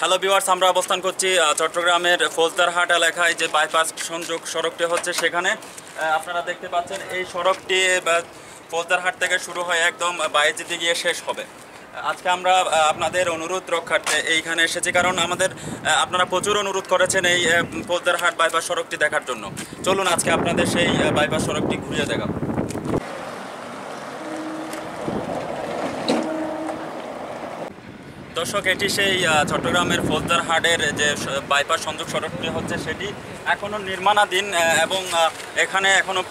Hello viewers আমরা অবস্থান করছি চট্টগ্রামের ফৌজদারহাট এলাকায় যে বাইপাস সংযোগ সড়কটি হচ্ছে সেখানে। আপনারা দেখতে পাচ্ছেন, এই সড়কটি ফৌজদারহাট থেকে শুরু হয়ে একদম বাইজিতে গিয়ে শেষ হবে। আজকে আমরা আপনাদের অনুরোধ রক্ষার্থে এইখানে এসেছি, কারণ আমাদের আপনারা প্রচুর অনুরোধ করেছেন এই ফৌজদারহাট বাইপাস সড়কটি দেখার জন্য। চলুন আজকে আপনাদের সেই বাইপাস সড়কটি ঘুরিয়ে দেখাবো। দর্শক, এটি সেই চট্টগ্রামের ফৌজদার হাটের যে বাইপাস সংযোগ সড়কটি হচ্ছে সেটি এখনও নির্মাণাধীন এবং এখানে এখনও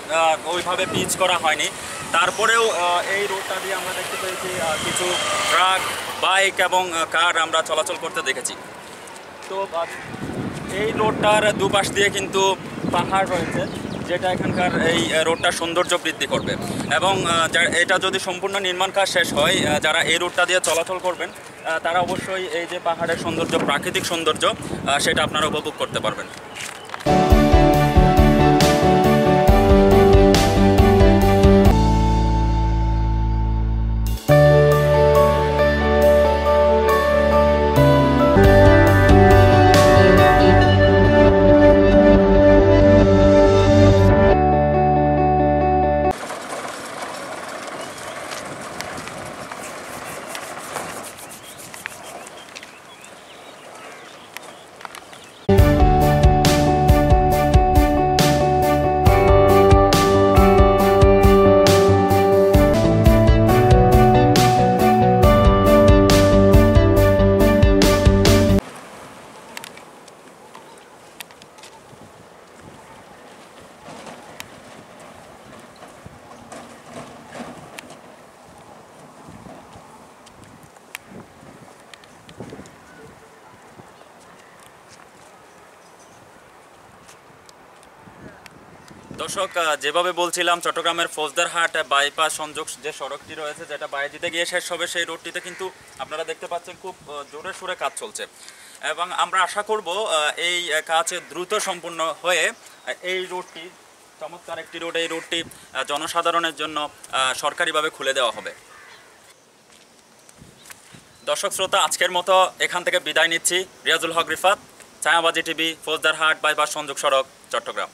ওইভাবে পিচ করা হয়নি। তারপরেও এই রোডটা দিয়ে আমরা দেখতে পেয়েছি কিছু ট্রাক, বাইক এবং কার আমরা চলাচল করতে দেখেছি। তো এই রোডটার দুপাশ দিয়ে কিন্তু পাহাড় রয়েছে। যেটা এখানকার এই রোডটার সৌন্দর্য বৃদ্ধি করবে। এবং এটা যদি সম্পূর্ণ নির্মাণ কাজ শেষ হয় যারা এই রোডটা দিয়ে চলাচল করবেন তারা অবশ্যই এই যে পাহাড়ের সৌন্দর্য, প্রাকৃতিক সৌন্দর্য সেটা আপনারা উপভোগ করতে পারবেন। দর্শক যেভাবে বলছিলাম, চট্টগ্রামের ফৌজদারহাট বাইপাস সংযোগ যে সড়কটি রয়েছে, যেটা বাইজিতে গিয়ে শেষ হবে সেই রোডটিতে কিন্তু আপনারা দেখতে পাচ্ছেন খুব জোরে সোরে কাজ চলছে। এবং আমরা আশা করব এই কাজ দ্রুত সম্পূর্ণ হয়ে এই রোডটি, চমৎকার একটি রোড, এই রোডটি জনসাধারণের জন্য সরকারিভাবে খুলে দেওয়া হবে। দর্শক, শ্রোতা, আজকের মতো এখান থেকে বিদায় নিচ্ছি। রিয়াজুল হক রিফাত, ছায়াবাজি টিভি, ফৌজদারহাট বাইপাস সংযোগ সড়ক, চট্টগ্রাম।